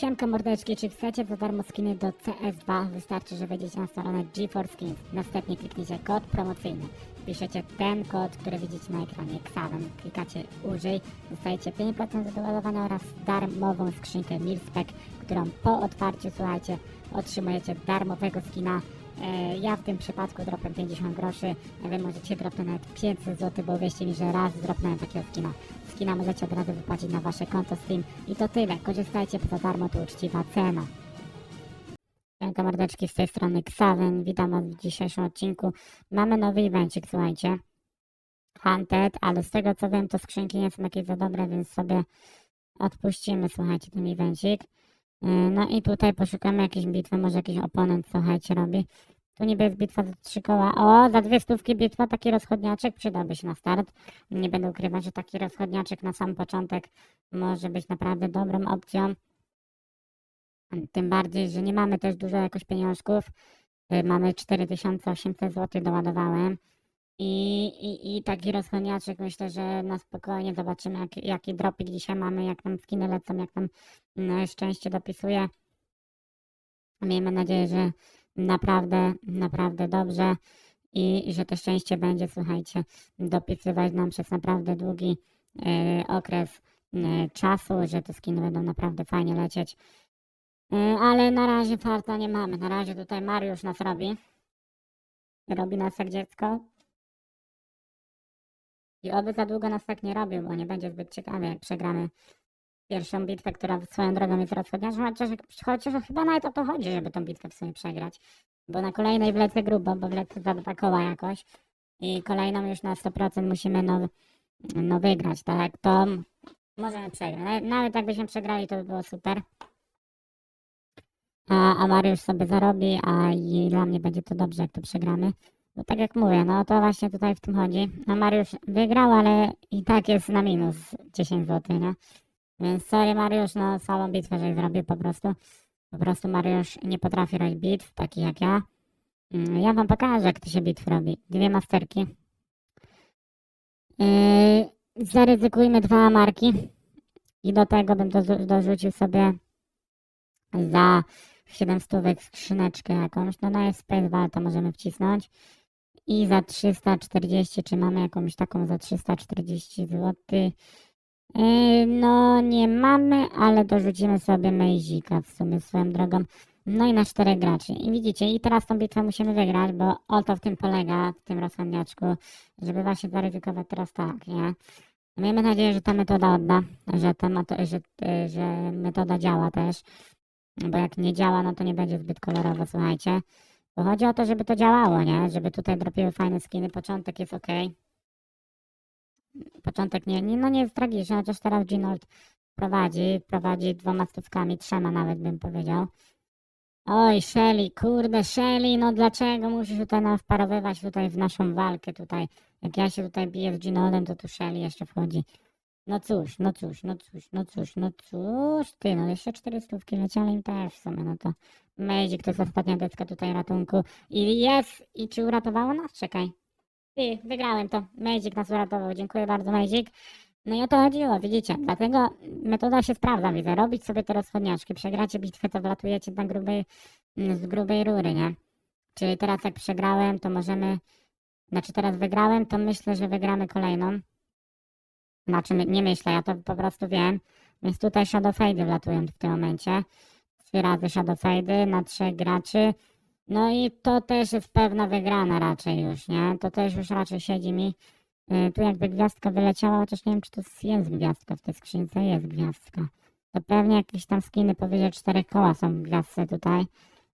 Siemka mordeczki, czy chcecie za darmo skiny do CS2? Wystarczy, że wejdziecie na stronę GeForce Skins. Następnie kliknijcie kod promocyjny. Piszecie ten kod, który widzicie na ekranie, Xaven. Klikacie użyj, dostajecie 5% do oraz darmową skrzynkę Milspec, którą po otwarciu, słuchajcie, otrzymujecie darmowego skina. E, Ja w tym przypadku dropem 50 groszy, wy możecie dropnąć nawet 500 zł, bo wierzcie mi, że raz dropnąłem takiego skina. Skina możecie od razu wypłacić na wasze konto Steam i to tyle. Korzystajcie za darmo, to uczciwa cena. Siemka mordeczki, z tej strony Xaven, witam was w dzisiejszym odcinku. Mamy nowy evencik, słuchajcie. Hunted, ale z tego co wiem, to skrzynki nie są jakieś za dobre, więc sobie odpuścimy, słuchajcie, ten evencik. Yy, No i tutaj poszukamy jakiejś bitwy, może jakiś oponent, słuchajcie, robi. Tu niby jest bitwa za trzy koła. O, za dwie stówki bitwa, taki rozchodniaczek przydałby się na start. Nie będę ukrywać, że taki rozchodniaczek na sam początek może być naprawdę dobrą opcją. Tym bardziej, że nie mamy też dużo jakoś pieniążków. Y, Mamy 4800 zł doładowałem. I, i, I taki rozchodniaczek myślę, że na spokojnie zobaczymy, jak, jaki dropik dzisiaj mamy, jak tam skiny lecą, jak tam mm, szczęście dopisuje. Miejmy nadzieję, że naprawdę, naprawdę dobrze i że to szczęście będzie, słuchajcie, dopisywać nam przez naprawdę długi e, okres e, czasu, że te skiny będą naprawdę fajnie lecieć. E, ale na razie farta nie mamy. Na razie tutaj Mariusz nas robi. Robi nas jak dziecko. I oby za długo nas tak nie robił, bo nie będzie zbyt ciekawie, jak przegramy pierwszą bitwę, która swoją drogą jest rozchodniaczą, chociaż, chociaż chyba nawet o to chodzi, żeby tą bitwę w sumie przegrać. Bo na kolejnej wlecę grubo, bo wlecę za dwa koła jakoś. I kolejną już na 100% musimy no, no wygrać, tak? To możemy przegrać. Nawet- jakbyśmy przegrali, to by było super. A, a Mariusz sobie zarobi, a i dla mnie będzie to dobrze, jak to przegramy. Bo tak jak mówię, no to właśnie tutaj w tym chodzi. A Mariusz wygrał, ale i tak jest na minus 10 zł, nie? Więc sorry Mariusz, no samą bitwę, żeś zrobił po prostu. Po prostu Mariusz nie potrafi robić bitw, takich jak ja. Mm, Ja wam pokażę, jak to się bitw robi. Dwie masterki. Yy, zaryzykujmy dwa marki. I do tego bym do, dorzucił sobie za 7 stówek skrzyneczkę jakąś. No na Space Val to możemy wcisnąć. I za 340, czy mamy jakąś taką za 340 zł? Yy, No nie mamy, ale dorzucimy sobie Mejzika w sumie swoją drogą. No i na czterech graczy. I widzicie, i teraz tą bitwę musimy wygrać, bo o to w tym polega, w tym rozsądniaczku, żeby właśnie zaryzykować teraz tak, nie? Miejmy nadzieję, że ta metoda odda, że, ta, meto- że, y, że metoda działa też, bo jak nie działa, no to nie będzie zbyt kolorowo, słuchajcie. Bo chodzi o to, żeby to działało, nie? Żeby tutaj dropiły fajne skiny, początek jest ok. Początek nie, nie, no nie jest tragiczny, chociaż teraz Ginold prowadzi, prowadzi dwoma stówkami, trzema nawet bym powiedział. Oj, Shelly, kurde, Shelly, no dlaczego musisz tutaj nam wparowywać tutaj w naszą walkę tutaj? Jak ja się tutaj biję z Ginoldem, to tu Shelly jeszcze wchodzi. No cóż, no cóż, no cóż, no cóż, no cóż, ty, no jeszcze cztery stówki leciały im też w sumie, no to Mejzik to jest ostatnia deska tutaj ratunku. I jest, i czy uratowało nas? Czekaj. Ty, wygrałem to. Mejzik nas uratował. Dziękuję bardzo, Mejzik. No i o to chodziło, widzicie. Dlatego metoda się sprawdza, widzę. Robić sobie te rozchodniaczki. Przegracie bitwę, to wlatujecie na grubej, mm, z grubej rury, nie? Czyli teraz jak przegrałem, to możemy... Znaczy teraz wygrałem, to myślę, że wygramy kolejną. Znaczy nie myślę, ja to po prostu wiem. Więc tutaj Shadow Fade wlatują w tym momencie. Trzy razy Shadow Fade na trzech graczy. No i to też jest pewna wygrana raczej już, nie? To też już raczej siedzi mi. Y, Tu jakby gwiazdka wyleciała, chociaż nie wiem, czy to jest gwiazdka w tej skrzynce. Jest gwiazdka. To pewnie jakieś tam skiny powyżej czterech koła są w gwiazdce tutaj.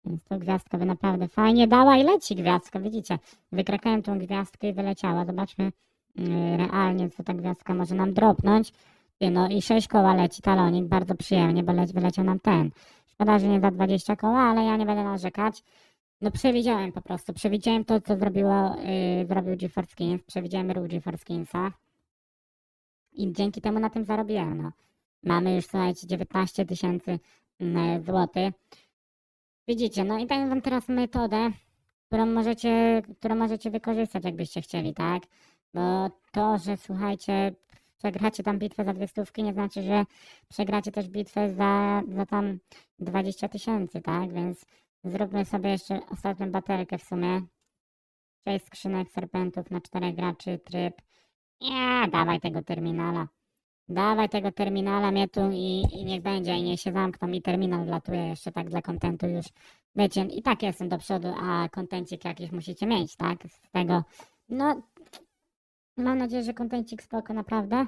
Więc to gwiazdka by naprawdę fajnie dała i leci gwiazdka, widzicie? Wykrakałem tą gwiazdkę i wyleciała. Zobaczmy y, realnie, co ta gwiazdka może nam dropnąć. No i sześć koła leci talonik, bardzo przyjemnie, bo leci, wyleciał nam ten. Szkoda, że nie za 20 koła, ale ja nie będę narzekać. No przewidziałem po prostu, przewidziałem to, co zrobiło, yy, zrobił GeForce Skins, przewidziałem ruch GeForce Skinsa i dzięki temu na tym zarobiłem, no. Mamy już, słuchajcie, 19 tysięcy mm, złotych. Widzicie, no i powiem wam teraz metodę, którą możecie, którą możecie wykorzystać, jakbyście chcieli, tak? Bo to, że słuchajcie, przegracie tam bitwę za dwie stówki, nie znaczy, że przegracie też bitwę za, za tam 20 tysięcy, tak? Więc zróbmy sobie jeszcze ostatnią baterkę w sumie. 6 skrzynek serpentów na 4 graczy, tryb. Nie, dawaj tego terminala. Dawaj tego terminala mnie tu i, i niech będzie, i niech się zamkną i terminal wlatuje jeszcze tak dla kontentu już. Wiecie, i tak jestem do przodu, a kontencik jakiś musicie mieć, tak? Z tego, no, mam nadzieję, że kontencik spoko, naprawdę.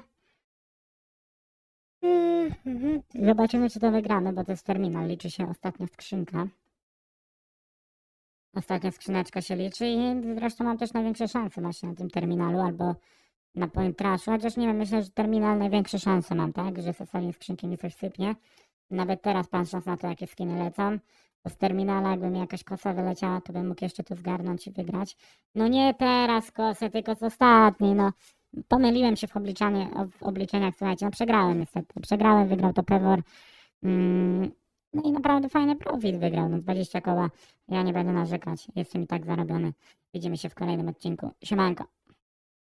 Mhm. Zobaczymy, czy to wygramy, bo to jest terminal, liczy się ostatnia skrzynka. Ostatnia skrzyneczka się liczy i zresztą mam też największe szanse właśnie na tym terminalu albo na Point Trashu, chociaż nie wiem, myślę, że terminal największe szanse mam, tak? Że z ostatniej skrzynki mi coś sypnie. Nawet teraz patrząc na to, jakie skiny lecą, to z terminala jakby mi jakaś kosa wyleciała, to bym mógł jeszcze tu zgarnąć i wygrać. No nie teraz kosę, tylko z ostatniej, no. Pomyliłem się w, w obliczeniach, słuchajcie, no przegrałem niestety. Przegrałem, wygrał to Pewor. Mm, no i naprawdę fajny profit wygrał, no 20 koła. Ja nie będę narzekać, jestem i tak zarobiony. Widzimy się w kolejnym odcinku. Siemanko.